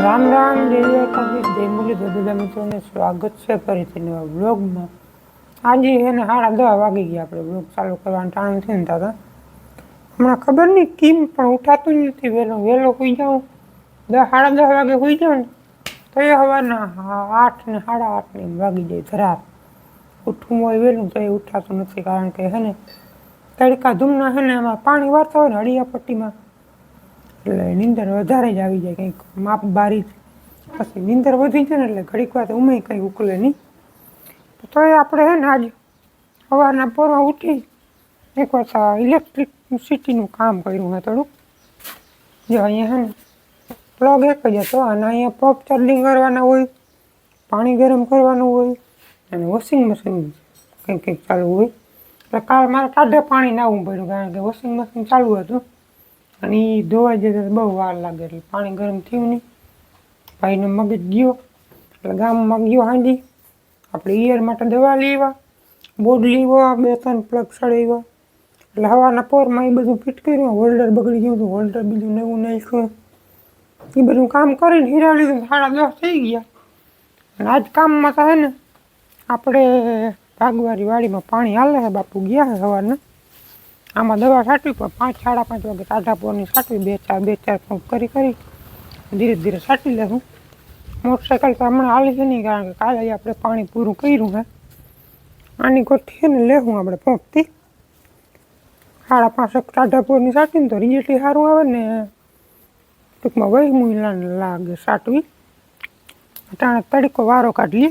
રામ રામ જય દ્વારકાધીશ જય બધા મિત્રોને સ્વાગત છે ફરીથી નવા બ્લોગમાં આજે એને સાડા દસ વાગી ગયા આપણે બ્લોગ ચાલુ કરવાનું ટાણું થઈ ને દાદા હમણાં ખબર નહીં કેમ પણ ઉઠાતું નથી વહેલો વહેલો હોઈ જાઉં. દસ, સાડા દસ વાગે હોઈ જાઉં ને, તો એ હવાના આઠ ને સાડા આઠ ને વાગી જાય ધરાર ઉઠવું હોય વહેલું તો એ ઉઠાતું નથી કારણ કે હે ને તડકા ધૂમના હે ને એમાં પાણી વારતા હોય ને હળિયા પટ્ટીમાં એટલે નીંદર વધારે જ આવી જાય કંઈક માપ બારી પછી નીંદર વધી જાય ને એટલે ઘડીક વાર ઉમે કંઈ ઉકલે નહીં. તો એ આપણે હે ને આજ સવારના પોરમાં ઉઠી એક વાર ઇલેક્ટ્રિક સિટીનું કામ કર્યું હોય થોડુંક. જો અહીંયા હે ને પ્લગ એક જ હતો. અને અહીંયા પંપ ચાર્જિંગ કરવાના હોય, પાણી ગરમ કરવાનું હોય, અને વોશિંગ મશીન કંઈક કંઈક ચાલુ હોય. એટલે કાલ મારે કાઢે પાણી નાવું પડ્યું કારણ કે વોશિંગ મશીન ચાલુ હતું. અને એ ધોવાઈ જાય તો બહુ વાર લાગે એટલે પાણી ગરમ થયું નહીં. ભાઈનો મગજ ગયો, એટલે ગામમાં ગયો હાંડી. આપણે ઈયર માટે દવા લેવા બોર્ડ લેવા બે ત્રણ પ્લગ સડાવ્યા એટલે હવાના પોરમાં એ બધું ફિટ કર્યું, હોલ્ડર બગડી ગયું હતું, હોલ્ડર બીજું નવું નાખ્યું. એ બધું કામ કરીને હીરા લીધું, સાડા દસ થઈ ગયા. અને આજ કામમાં તો હે ને, આપણે ભાગવારી વાડીમાં પાણી હાલે છે, બાપુ ગયા છે સવારના આમાં દવા છાંટવી, પણ પાંચ સાડા પાંચ વાગે ટાઢા પોરની છાંટવી, બે ચાર બે ચાર પંપ કરી કરી ધીરે ધીરે છાંટી લેવું. મોટરસાઇકલ તો હમણાં હાલી છે નહીં, કારણ કે કાલે આપણે પાણી પૂરું કર્યું હે. આની ગોઠી ને લેવું આપણે પંપથી સાડા પાંચ ટાઢા પોરની છાંટીને તો રિઝલ્ટ સારું આવે ને. ટૂંકમાં વહી મુલાને લાગે છાંટવી. અટાણે તડકો વારો કાઢીએ.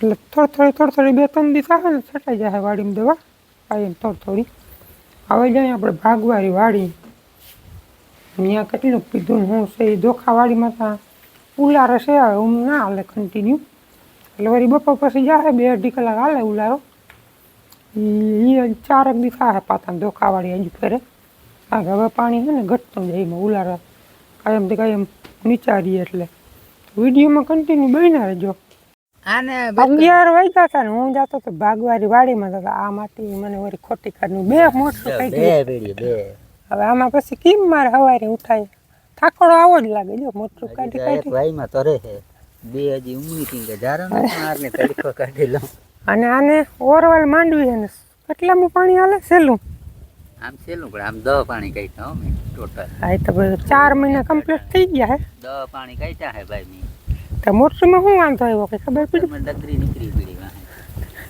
એટલે થોડી થોડી થોડી થોડી બે ત્રણ દિવસ આવે ને છટાઈ જાય વાડીમાં દવા. કાયમ થોડી થોડી. હવે જાય આપણે ભાગવારી વાળી, અહીંયા કેટલું પીધું હું છે એ ધોખાવાળીમાં તો. ઉલારે છે, હું ના હાલે કન્ટિન્યુ એટલે વળી બપોર પછી જાય બે અઢી કલાક હાલે ઉલારો. એ ચારક દી થાય પાતા ધોખાવાળી હજી ફેરે. કારણ કે હવે પાણી છે ને ઘટતું જાય એમાં ઉલારા. તે કાયમ નીચારીએ એટલે. વિડીયોમાં કન્ટિન્યુ બન્યા રહેજો. અગિયાર વાગ્યા હતા ને હું જતો તો ભાગવારી વાડીમાં તો આ માટી મને વળી ખોટી કાઢની. બે મોટું કઈ બે પેઢી બે. હવે આમાં પછી કેમ મારે હવારે ઉઠાય? થાકોડો આવો જ લાગે. જો મોટું કાઢી એક કાઢી. ભાઈમાં તરે છે. બે હજી ઉમરી થી કે જારા મારને તડકો કાઢી લઉં. અને આને ઓરવાલ માંડવી અને કેટલામાં પાણી હાલે? સેલું? આમ સેલું પણ આમ દહ પાણી કઈ હો મેં ટોટલ. આ તો ચાર મહિના કમ્પ્લીટ થઈ ગયા હે. દહ પાણી કાઢ્યા હે ભાઈ મેં. તો મોટરમાં શું વાંધો આવ્યો? કે ખબર પડી?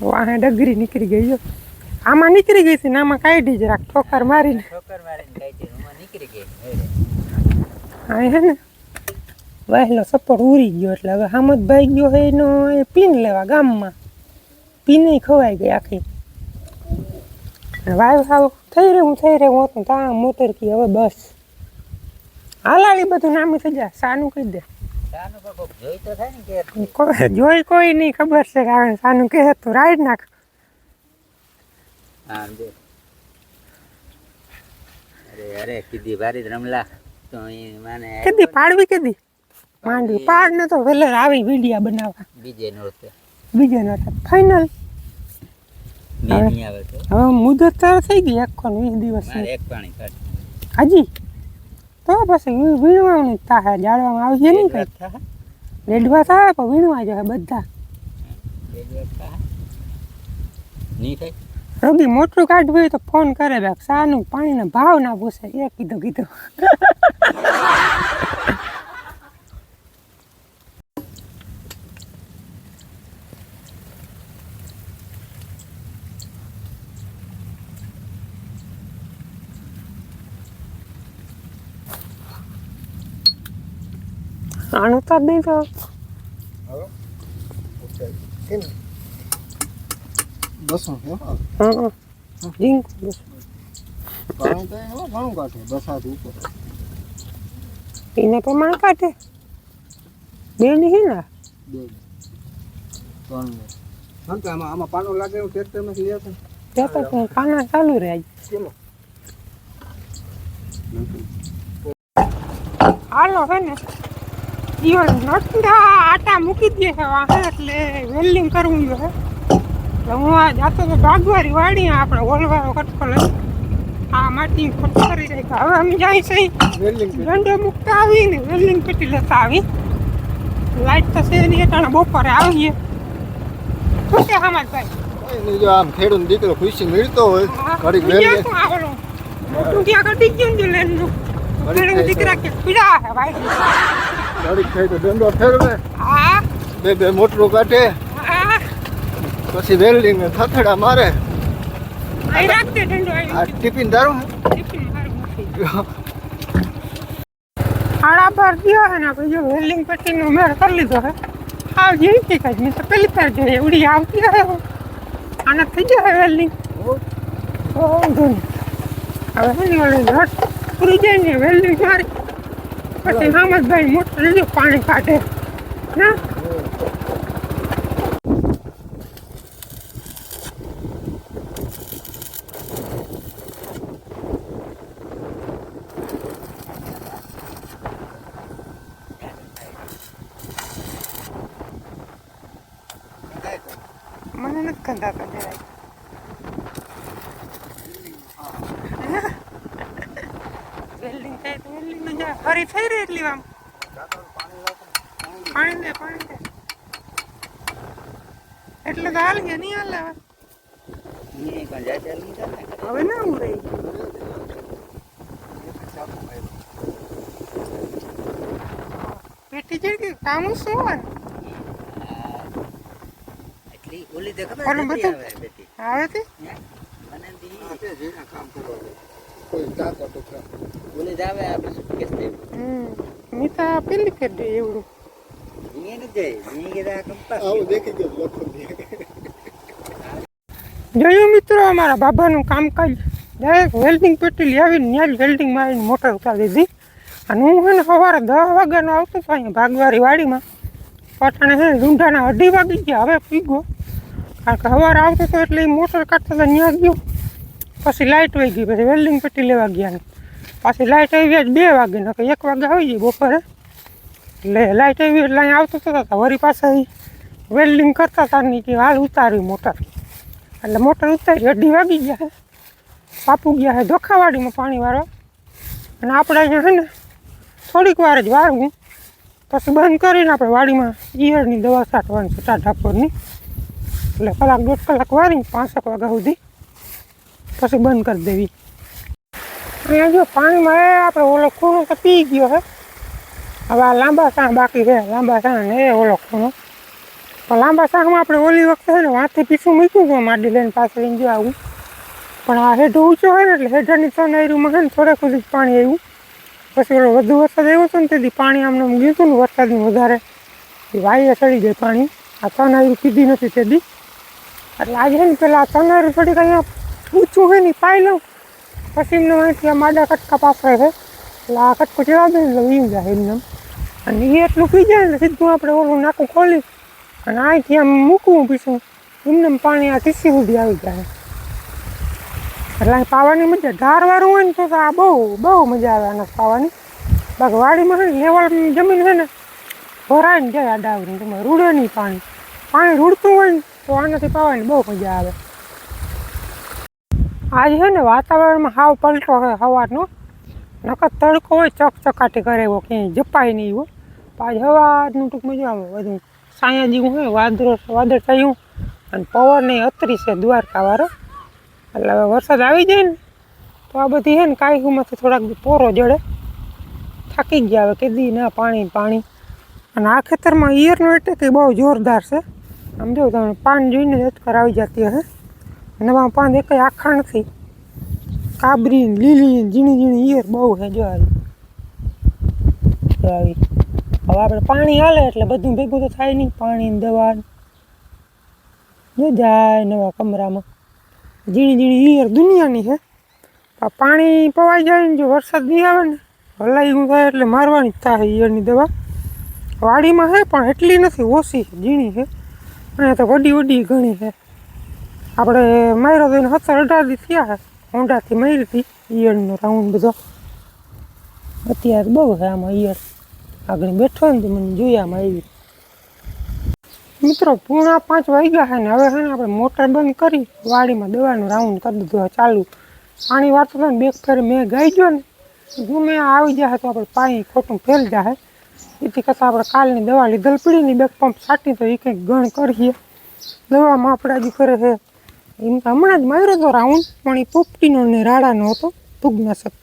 વાહે. ડગરી નીકળી ગઈ જો આમાં નીકળી ગઈ છે ને આમાં કાઢી જ રાખ ઠોકર મારીને. ઠોકર મારીને નીકળી ગઈ હા હે ને. વહેલો સપોર્ટ ઉરી ગયો એટલે હવે હામદભાઈ ગયો હે એનો એ પીન લેવા ગામમાં. પીને ખવાઈ ગઈ આખી. વાયુ સાવ થઈ રહ્યું થઈ રહ્યું હતું ત્યાં મોટર કી હવે બસ. હાલાલી બધું નામી થઈ જાય સાનું કહી દે. જોઈ ને કે કોઈ નહીં ખબર છે કે સાનું કહે તું રાઈડ નાખ. અરે અરે કીધી ભારી રમલા. તો માને કીધી પાડવી કીધી? માંડવી પાડ ન તો વેલે આવી વિડિયા બનાવવા. બીજે બીજે નતા ફાઇનલ મેં નહીં આવે તો. હવે મુદત તાર થઈ ગઈ આખો ને વીસ દિવસ. એક પાણી કાઢ હજી? તો પછી વીણવાની જ થાય જાળવામાં આવશે નહીં કઈ. રેડવા થાય પણ વીણવા જશે બધા. રોગી મોટું કાઢવું હોય તો ફોન કરે બેક સાનું પાણીનો ભાવ ના પૂછે. એ કીધું કીધું. આનું તો નહીં તો. બસો હા ઝીંક બસ ઘણું કાઢે બસાત ઉપર. એને પ્રમાણે કાઢે. બે નહીં ને? બે ત્રણ હા તો આમાં આમાં પાનો લાગે એવું ટ્રેક્ટરમાંથી લે છે? ત્યાં તો પાના ચાલુ રહે કેમ? હાલો હે ને. ઈવન નટડા આટા મૂકી દે છે વાહે એટલે વેલ્ડિંગ કરવું જો હે એટલે હું આ જાતો તો ભાગવારી વાળી આપણે ઓલવારો કટકો લઈ. આ માટી ખોટ કરી રહી હવે અમે જાય છે વેલ્ડિંગ મૂકતા આવી ને વેલ્ડિંગ પેટી લેતા આવી લાઈટ તો છે નહીં એટલે બપોરે આવીએ. શું છે હમાર ભાઈ. જો આમ ખેડૂત દીકરો ખુશી મળતો હોય વેલ્ડિંગ મોટું ત્યાં કટી ગયું ને લેનનું દીકરા કે પીડા હે ભાઈ ઘડીક તો દંડો ફેરવે. બે બે મોટરું કાઢે. પછી વેલ્ડિંગ ને થથડા મારે. આ ટિફિન દારૂ આડા પર ગયો અને ને આપણે જો વેલ્ડિંગ પછી ઉમેર કરી લીધો હે. હા જેવી કાંઈ. મેં તો પહેલી ફેર જોઈએ ઉડી આવતી હે આને થઈ જાય વેલ્ડિંગ હવે એની ઓલી રસ પૂરી જાય ને વેલ્ડિંગ મારી. પછી હામદભાઈ મોટર લીધું પાણી કાઢે. ના મને નથી કંધાતા જરાય વેલ્ડિંગ થાય તો વેલ્ડિંગ ને જા હરી થઈ રહી એટલી આમ પાણી દે પાણી દે એટલે તો હાલ ગયા નહીં હાલે હવે ઈ પણ જાજા લીધા ને. હવે ના હું રહી પેટી જેડ કે કામ શું હોય એટલી ઓલી તો ખબર ઓલું નથી બધું? આવે બેટી. આવે તે મને દી આપે જેના કામ કરવા દે. કોઈ ટાંકો ટુકડા ઓલી જ આવે આપણે suitcase લઈને. હમ મીતા પેલી ફેર દે એવડું ઈ નથી જાય. મિત્રો અમારા બાબાનું કામકાજ ડાયરેક્ટ વેલ્ડિંગ પેટી આવીને ત્યાં જ વેલ્ડિંગ મારીને મોટર ઉતારી દીધી. અને હું છે ને સવારે દસ વાગ્યાનો આવતો હતો અહીંયા ભાગવારી વાડીમાં. પાટણે છે રૂંઢાના અઢી વાગી ગયા, હવે પીગો કારણ કે સવારે આવતો હતો એટલે એ મોટર કાઢતા હતા ત્યાં ગયો. પછી લાઇટ વહી ગઈ, પછી વેલ્ડિંગ પેટી લેવા ગયા પાછી લાઇટ આવી ગયા બે વાગે ને એક વાગે આવી ગઈ બપોરે. એટલે લાઇટ આવી એટલે અહીંયા આવતો હતો. વળી પાછા વેલ્ડિંગ કરતા હતા ને કે હાલ ઉતારી મોટર. એટલે મોટર ઉતારી, અઢી વાગી ગયા છે બાપુ ગયા છે ધોખાવાડીમાં પાણી વાળવા અને આપણે અહીંયા છે ને, થોડીક વાર જ વાળવું. પછી બંધ કરીને આપણે વાડીમાં ઈયળની દવા છાંટવાની છે ટાઢાપોરની એટલે કલાક દોઢ કલાક વાળી પાંસઠ વાગ્યા સુધી પછી બંધ કરી દેવી. અહીંયા જો પાણીમાં એ આપણે ઓલો ખૂણો તો પી ગયો છે હવે આ લાંબા સાહ બાકી છે. લાંબા સાહ ને એ ખૂણો. પણ લાંબા સાહમાં આપણે ઓલી વખતે છે ને વાંથી પીછું મૂક્યું છે માડી લઈને પાસે લઈને જો આવું. પણ આ હેઠ ઊંચો હોય ને એટલે હેઠળની એરીમાં છે ને થોડે સુધી જ પાણી આવ્યું. પછી ઓલો વધુ વરસાદ આવ્યો હતો ને તેથી પાણી આમને આમ ગયું હતું ને વરસાદનું વધારે. એ વાયે ચડી જાય પાણી. આ એરી કીધી નથી તેથી. એટલે આજે ને પેલા એરી થોડીક અહીંયા ઊંચું હોય ને પાઈ લઉં. પછી એમને અહીંથી આ માડા કટકા પાછળ છે. એટલે આ કટકો ચડાવી દઉં એટલે વીમ જાય એમને અને એ એટલું પી જાય ને સીધું આપણે ઓલું નાકું ખોલી અને અહીંથી આમ મૂકવું પીશું એમને પાણી આ ટીસી સુધી આવી જાય. એટલે અહીં પાવાની મજા, ધારવાળું હોય ને તો આ બહુ બહુ મજા આવે આને પાવાની. બાકી વાડીમાં લેવલ જમીન છે ને, ભરાય ને જાય આ ડાવરી તમે રૂડે નહીં પાણી. પાણી રૂડતું હોય ને, તો આનાથી પાવાની બહુ મજા આવે. આજે છે ને વાતાવરણમાં હાવ પલટો હોય સવારનો. નકર તડકો હોય, ચકચકાટી કરે એવો, ક્યાંય જપાય નહીં એવો. પાછ હવાનું ટૂંકમાં જો આવે બધું સાયા જેવું હોય વાદળો, વાદળ થયું અને પવન એ અત્રી છે દ્વારકાવાળો એટલે હવે વરસાદ આવી જાય ને, તો આ બધી છે ને કાંઈકમાંથી થોડાક પોરો જડે. થાકી ગયા હવે કીધી ના પાણી પાણી. અને આ ખેતરમાં ઈયરનો એટલે કે બહુ જોરદાર છે. આમ જો તમે પાન જોઈને અટકર આવી જતી હશે નવા પાન એક આખા નથી. કાબરી લીલી ઝીણી ઝીણી ઈયર બહુ છે જો આવી. આવી. હવે આપણે પાણી હાલે એટલે બધું ભેગું તો થાય નહીં. પાણી દવા જો જાય નવા કમરામાં. ઝીણી ઝીણી ઈયર દુનિયાની છે પણ પવાઈ જાય ને જો વરસાદ નહીં આવે ને હલાઈ થાય એટલે મારવાની થાય ઈયરની દવા. વાડીમાં છે પણ એટલી નથી, ઓછી છે, ઝીણી છે. અને તો વડી વડી ઘણી છે. આપણે માર્યો તો એને સત્તર અઢાર દી થયા છે. હોંડાથી મારી હતી ઈયળનો રાઉન્ડ બધો અત્યારે બહુ છે આમાં ઈયળ આગળ બેઠો ને મને જોયામાં આવી મિત્રો, પૂણા પાંચ વાગ્યા છે ને હવે છે ને આપણે મોટર બંધ કરી વાડીમાં દવાનું રાઉન્ડ કરી દીધું ચાલુ. પાણી વાળતો હતો ને બે ફેર મેં ગાઈ ગયો ને, ગુમે આવી જાય તો આપણે પાણી ખોટું ફેલ જાય. એથી કરતાં આપણે કાલની દવા લીધેલ પડી ને બે પંપ છાટી તો એ કંઈક ગણ કરીએ. દવામાં આપણે હજી ફરે છે એમ તો હમણાં જ માર્યો હતો રાઉન્ડ, પણ એ પોપટીનો ને રાડાનો હતો ફૂગનાશક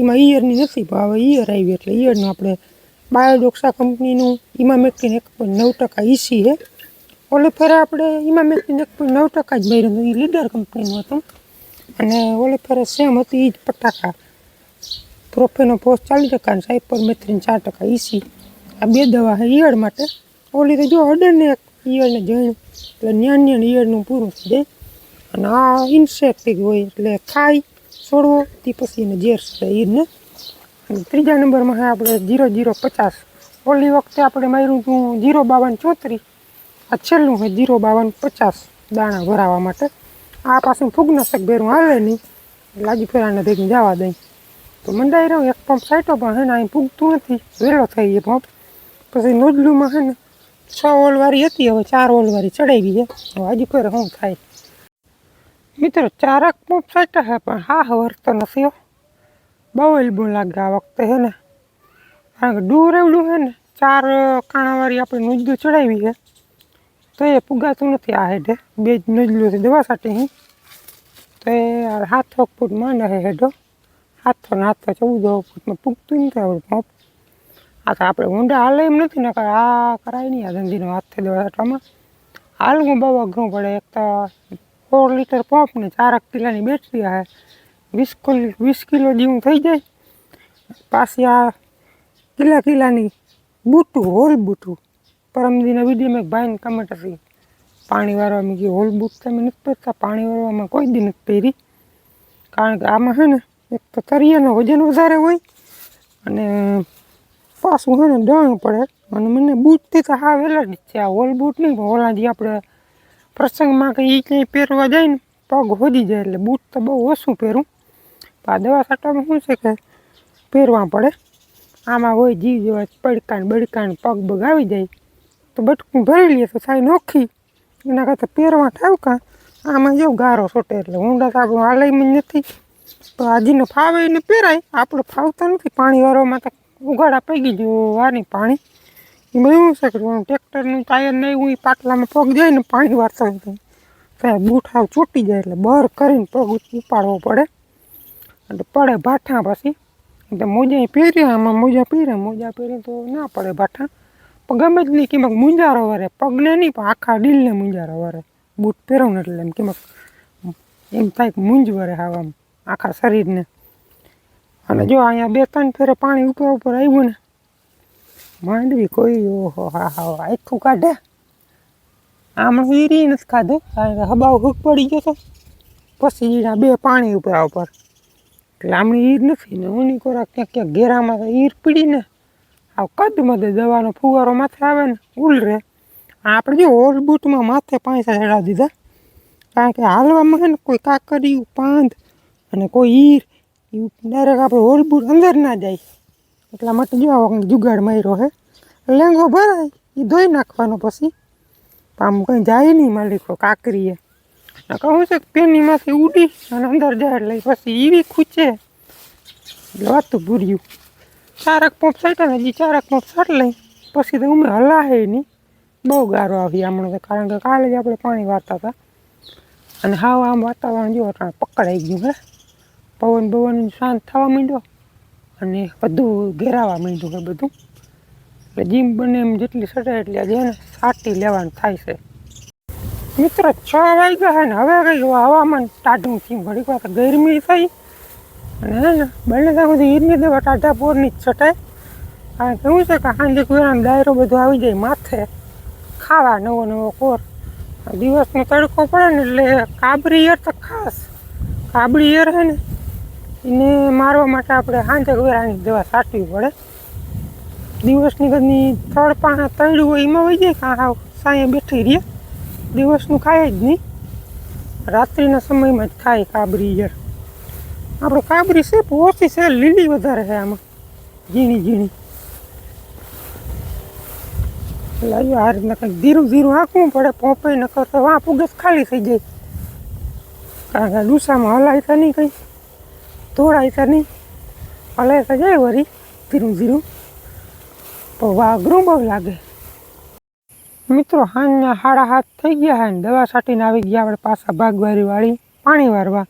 એમાં ઈયરની નથી ભાવે ઈયર આવી એટલે ઈયરનું આપણે બાયોડોક્સા કંપનીનું ઇમામેક્ટિન એક પોઈન્ટ નવ ટકા ઈસી છે. ઓલે ફેરે આપણે ઇમામેક્ટિન એક પોઈન્ટ નવ ટકા જ માર્યું હતું. એ લીડર કંપનીનું હતું. અને ઓલે ફેરે સેમ હતી એ જ પટાકા પ્રોફેનો પોસ્ટ ચાલીસ ટકા અને સાયપરમેથ્રિન ચાર ટકા ઈસી. આ બે દવા છે ઈયળ માટે. ઓલી તો જો અડરને એક ઈયળને જણ એટલે ન્યાન ન્યાન ઈયળનું પૂરું થઈ અને આ ઇન્સેક્ટિક હોય એટલે ખાઈ, છોડવો તે પછી એને ઝેર છે ઈરને ત્રીજા નંબરમાં આપણે જીરો જીરો પચાસ. ઓલી વખતે આપણે માર્યું હતું જીરો બાવન ચોત્રીસ. આ છેલ્લું છે જીરો બાવન પચાસ દાણા ભરાવા માટે. આ પાછું ફૂગનાશક ભેરું આવે નહીં. આજે ફેરાને ભેગી જવા દઈ. તો મંડાઈ રહ્યું, એક પંપ સાઈટો પણ હે ને અહીં ફૂગતું નથી. વેલો થઈ ગયો પંપ. પછી નોજલુમાં હે ને છ ઓલવારી હતી, હવે ચાર ઓલવારી ચડાવી છે. હવે હજી ફેર શું થાય? મિત્રો, ચારક પંપ સાઈટા છે પણ હા વર્તો નથી બહુ એલ્બો લાગે આ વખતે છે ને? કારણ કે દૂર એવડું છે ને, ચાર કાણાવાળી આપણે નોજલું ચડાવી છે. તો એ પુગાતું નથી આ હેડે. બે જ નોજલું દવા સાથે હું. તો એ હાથો ફૂટ માંડે છે હેડો. હાથો ને હાથો ચૌદ ફૂટમાં પૂગતું નથી આવડું પંપ આ તો આપણે ઊંડા હાલે એમ નથી ને આ કરાય નહીં આ ધંધીનો હાથથી દવા છાંટવામાં હાલવું બહુ અઘરું પડે. એક તો ફોર લીટર પંપ ને ચારક પીલાની બેટરી આવે વીસ કિલો વીસ કિલો જેવું થઈ જાય. પાછી આ કિલા કિલાની બૂટું, હોલ બૂટું. પરમદીના વિડીયોમાં મેં ભાઈને કમેન્ટ હતી. પાણી વાળવામાં ગયું હોલ બૂટ. તમે નથી પહેરતા? પાણી વાળવામાં કોઈ દી નથી પહેરી. કારણ કે આમાં છે ને, એક તો તરિયાનું વજન વધારે હોય અને પાછું છે ને ડણ પડે. અને મને બૂટથી તો હા વહેલા જ છે. આ હોલ બૂટ નહીં, પણ ઓલા જે આપણે પ્રસંગમાં કે એ ક્યાંય પહેરવા જાય ને, પગ હોદી જાય એટલે બૂટ તો બહુ ઓછું પહેરું. આ દવા છાંટવામાં શું છે કે પહેરવા પડે? આમાં હોય જીવ જેવા પડકાણ, બડકાણ, પગ બગ આવી જાય, તો બટકું ભરી લઈએ તો સાઈ નોખી. એના કરતાં પહેરવા ઠાવકા, આમાં જો ગારો છોટે એટલે ઊંડા તો આપણું હાલયમાં નથી. તો આજીને ફાવે એને પહેરાય, આપણે ફાવતા નથી. પાણી વારોમાં તો ઉગાડા પગી ગયું વાની પાણી. એમાં એવું છે કે ટ્રેક્ટરનું ટાયર નહીં હું પાટલામાં પગ જાય ને પાણી વારતા હોય તો બૂટ હાવ ચોટી જાય એટલે બર કરીને પગ ઉપાડવો પડે. એટલે પડે ભાઠા પછી. એટલે મોજા પહેર્યા આમાં મોજા પહેર્યા મોજા પહેરી તો ના પડે ભાઠા. પણ ગમે જ નહીં કિંમત મુંજારો વરે, પગને નહીં, પણ આખા ડીલને મુંજારો વરે. બૂટ પહેરવું ને એટલે એમ કિંમત, એમ થાય કે મૂંઝ વરે આમ આખા શરીરને. અને જો અહીંયા બે ત્રણ ફેરે પાણી ઉપર ઉપર આવ્યું ને, માંડવી કોઈ, ઓહો, હા હા આખું કાઢે. આમ હીરી નથી ખાધું, કારણ કે હબાવ હુક પડી ગયો તો. પછી બે પાણી ઉપર ઉપર. એટલે આમની ઈર નથી ને ઊની કોરા ક્યાંક ક્યાંક ઘેરામાં ઈર પીડીને આ કદમાં દવાનો ફુવારો માથે આવે ને, ઉલ રહે આપણે જો હોલ બૂટમાં માથે પાંચા ચડાવી દીધા. કારણ કે હાલવામાં છે ને કોઈ કાકરિયું પાંદ અને કોઈ ઈર ડાયરેક્ટ આપણે હોલ બૂટ અંદર ના જાય. એટલા માટે જો આવો જુગાડ માર્યો હે. લેંગો ભરાય એ ધોઈ નાખવાનો પછી. આમ કંઈ જાય નહીં માલિકો કાકરીએ કહું છે પેનીમાંથી ઉડી અને અંદર જાય એટલે પછી એવી ખૂચે. એટલે વાતું ભૂર્યું. ચારક પંપ સાટ્યા ને હજી ચારક પંપ સાટ લઈ. પછી તો અમે હલાહે નહીં. બહુ ગારો આવી હમણાં કારણ કે કાલે જ આપણે પાણી વાતા હતા. અને હાવ આમ વાતાવરણ જો પકડાઈ ગયું, હે. પવન બવન શાંત થવા માંડ્યો. અને બધું ઘેરાવા માંડ્યું હે બધું. એટલે જીમ બને એમ જેટલી સટે એટલી આજે ને, સાટી લેવાનું થાય છે. મિત્રો, છ વાગ્યા છે ને, હવે કંઈક હવામાન ટાઢું થયું. ઘડીક વાર ગરમી થઈ. અને હે ને, બને ત્યાં સુધી ઈરની દવા ટાઢા પોરની જ છટાય. કારણ કે શું છે કે સાંજે કુરાનો ડાયરો બધો આવી જાય માથે. ખાવા નવો નવો કોર. દિવસનો તડકો પડે ને એટલે કાબરી ઈયર તો ખાસ. કાબરી એર છે ને, એને મારવા માટે આપણે સાંજે વેરાની દવા સાચવી પડે. દિવસની ઘરની થડ પાણા તળ્યું હોય એમાં વહી જાય કાં સાંયે બેઠી રહીએ દિવસનું ખાય જ નહીં. રાત્રિના સમયમાં જ ખાય કાબરી યાર. આપણે કાબરી છે ઓછી છે, લીલી વધારે છે આમાં. ઝીણી ઝીણી. એટલે આવ્યું આ રીતના કંઈક ધીરું ધીરું હાંકવું પડે, પોપે ન તો વાં પુગસ ખાલી થઈ જાય. કારણ કે ડુસામાં હલાય તો નહીં કંઈ. ધોળાય છે નહીં. હલાયતા જાય વરી? ધીરું ધીરું. તો વાઘરું બહુ લાગે. મિત્રો હાંજના હાડા હાથ થઈ ગયા હે દવા છાટીને આવી ગયા આપણે પાછા ભાગવારી વાળી પાણી વારવા.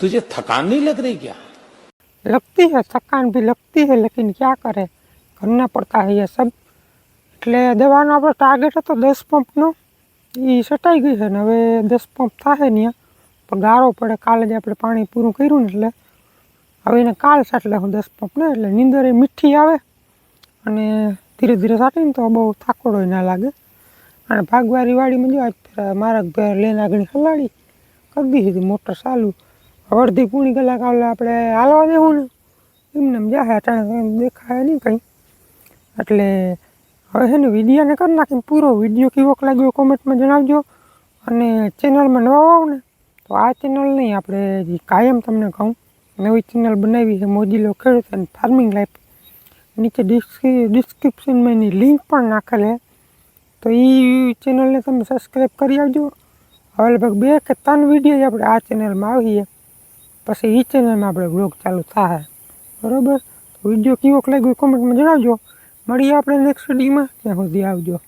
તુજે થકાન નહીં લગ રહી ક્યાં? લગતી હે થકાન ભી લગતી હે લેકિન ક્યાં કરે? કરના પડતા હૈયા સબ. એટલે દવાનો આપણો ટાર્ગેટ હતો દસ પંપનો એ સટાઈ ગઈ છે ને હવે દસ પંપ થાય ને પણ ગારો પડે કાલે જે આપણે પાણી પૂરું કર્યું ને એટલે. હવે એને કાલ સાટલે હું દસ પંપ ને એટલે નીંદર એ મીઠી આવે. અને ધીરે ધીરે સાટીને તો બહુ થાકોડો ના લાગે. અને ભાગવારી વાડીમાં જો મારા લઈને આગળ હલાડી. કરી દીધી મોટર ચાલુ. અડધી પૂણી કલાક આવલે આપણે હાલવા દેવું ને. એમને એમ જાય અટાણે દેખાય નહીં કંઈ. એટલે હવે છે ને વિડીયોને કરી નાખીને પૂરો વીડિયો કેવોક લાગ્યો કોમેન્ટમાં જણાવજો. અને ચેનલમાં નવા આવો ને, તો આ ચેનલ નહીં, આપણે જે કાયમ તમને કહું, નવી ચેનલ બનાવી છે મોદીલો ખેડૂત અને ફાર્મિંગ લાઈફ. નીચે ડિસ્ક્રિપ્શનમાં એની લિંક પણ નાખેલ તો એ ચેનલને તમે સબસ્ક્રાઈબ કરી આવજો. હવે લગભગ બે કે ત્રણ વીડિયો જ આપણે આ ચેનલમાં આવીએ. પછી એ ચેનલમાં આપણે બ્લોગ ચાલુ થાય. બરાબર? વીડિયો કેવો લાગ્યો કોમેન્ટમાં જણાવજો. મળીએ આપણે નેક્સ્ટ વિડીયોમાં ત્યાં સુધી આવજો.